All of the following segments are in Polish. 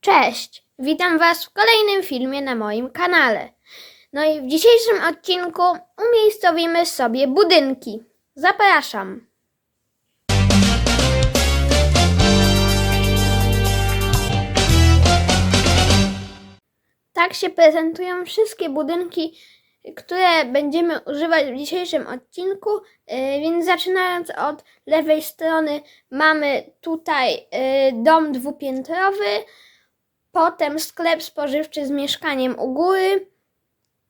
Cześć! Witam Was w kolejnym filmie na moim kanale. No i w dzisiejszym odcinku umiejscowimy sobie budynki. Zapraszam! Tak się prezentują wszystkie budynki, które będziemy używać w dzisiejszym odcinku. Yy, Więc zaczynając od lewej strony mamy tutaj yy, dom dwupiętrowy, potem sklep spożywczy z mieszkaniem u góry,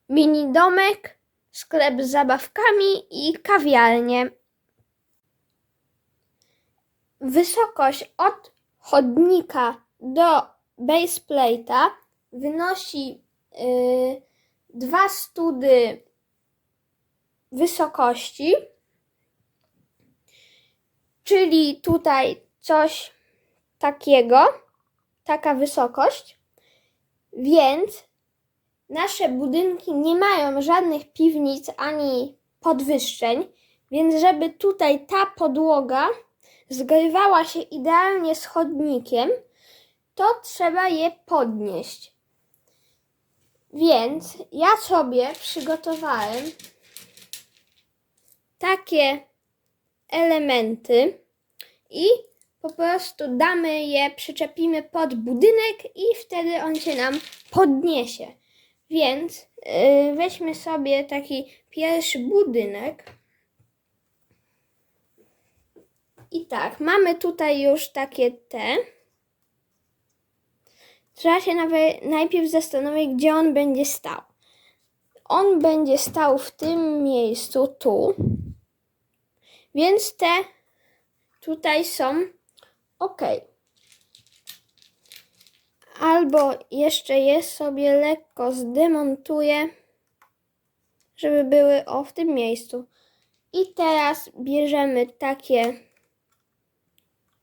mini domek, sklep z zabawkami i kawiarnię. Wysokość od chodnika do base plate'a wynosi yy, dwa study wysokości, czyli tutaj coś takiego, taka wysokość, więc nasze budynki nie mają żadnych piwnic ani podwyższeń, więc żeby tutaj ta podłoga zgrywała się idealnie z chodnikiem, to trzeba je podnieść. Więc ja sobie przygotowałem takie elementy i po prostu damy je, przyczepimy pod budynek i wtedy on się nam podniesie. Więc yy, weźmy sobie taki pierwszy budynek. I tak, mamy tutaj już takie te. Trzeba się nawet najpierw zastanowić, gdzie on będzie stał. On będzie stał w tym miejscu, tu. Więc te tutaj są ok. Albo jeszcze je sobie lekko zdemontuję, żeby były o w tym miejscu. I teraz bierzemy takie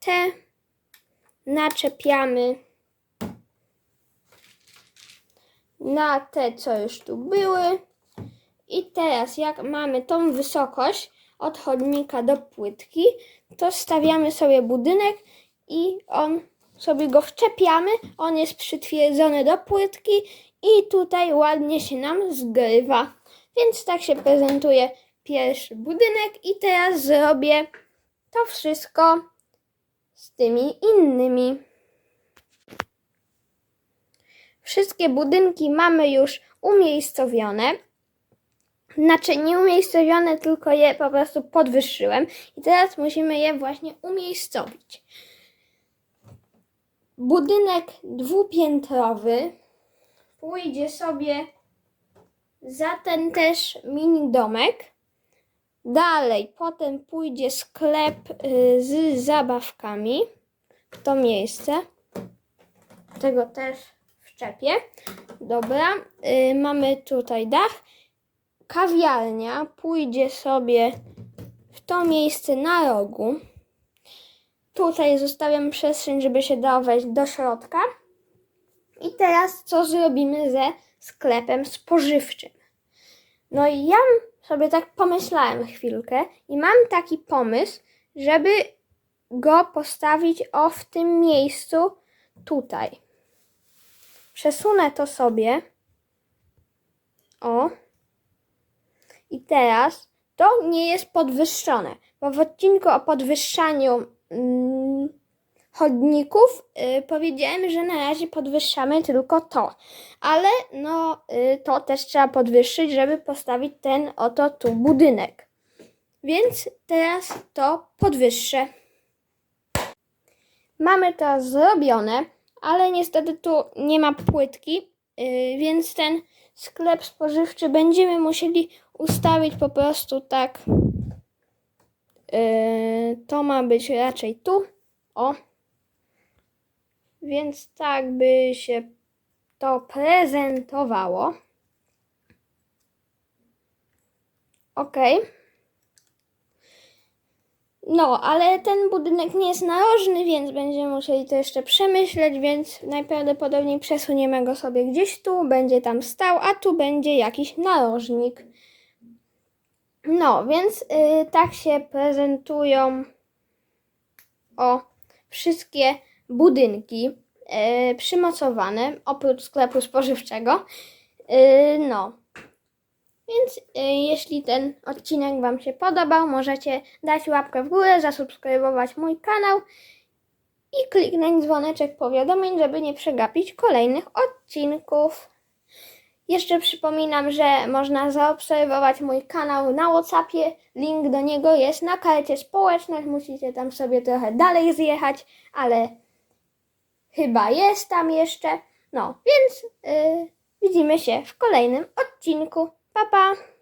te, naczepiamy na te, co już tu były. I teraz, jak mamy tą wysokość od chodnika do płytki, to stawiamy sobie budynek i on sobie go wczepiamy. On jest przytwierdzony do płytki i tutaj ładnie się nam zgrywa. Więc tak się prezentuje pierwszy budynek i teraz zrobię to wszystko z tymi innymi. Wszystkie budynki mamy już umiejscowione. Znaczy nie umiejscowione, tylko je po prostu podwyższyłem. I teraz musimy je właśnie umiejscowić. Budynek dwupiętrowy pójdzie sobie za ten też mini domek. Dalej, potem pójdzie sklep y, z zabawkami w to miejsce. Tego też wczepię. Dobra, y, mamy tutaj dach. Kawiarnia pójdzie sobie w to miejsce na rogu. Tutaj zostawiam przestrzeń, żeby się dało wejść do środka. I teraz co zrobimy ze sklepem spożywczym? No i ja sobie tak pomyślałem chwilkę i mam taki pomysł, żeby go postawić o w tym miejscu tutaj. Przesunę to sobie. O. I teraz to nie jest podwyższone, bo w odcinku o podwyższaniu chodników y, powiedziałem, że na razie podwyższamy tylko to. Ale no y, to też trzeba podwyższyć, żeby postawić ten oto tu budynek. Więc teraz to podwyższę. Mamy to zrobione, ale niestety tu nie ma płytki, yy, więc ten sklep spożywczy będziemy musieli ustawić po prostu tak. To ma być raczej tu. O. Więc tak by się to prezentowało. Ok. No, ale ten budynek nie jest narożny, więc będziemy musieli to jeszcze przemyśleć, więc najprawdopodobniej przesuniemy go sobie gdzieś tu, będzie tam stał, a tu będzie jakiś narożnik. No, więc y, tak się prezentują o wszystkie budynki. e, przymocowane, oprócz sklepu spożywczego. E, no. Więc jeśli ten odcinek Wam się podobał, możecie dać łapkę w górę, zasubskrybować mój kanał i kliknąć dzwoneczek powiadomień, żeby nie przegapić kolejnych odcinków. Jeszcze przypominam, że można zaobserwować mój kanał na WhatsAppie. Link do niego jest na karcie społecznej. Musicie tam sobie trochę dalej zjechać, ale chyba jest tam jeszcze. No, więc yy, widzimy się w kolejnym odcinku. Pa pa!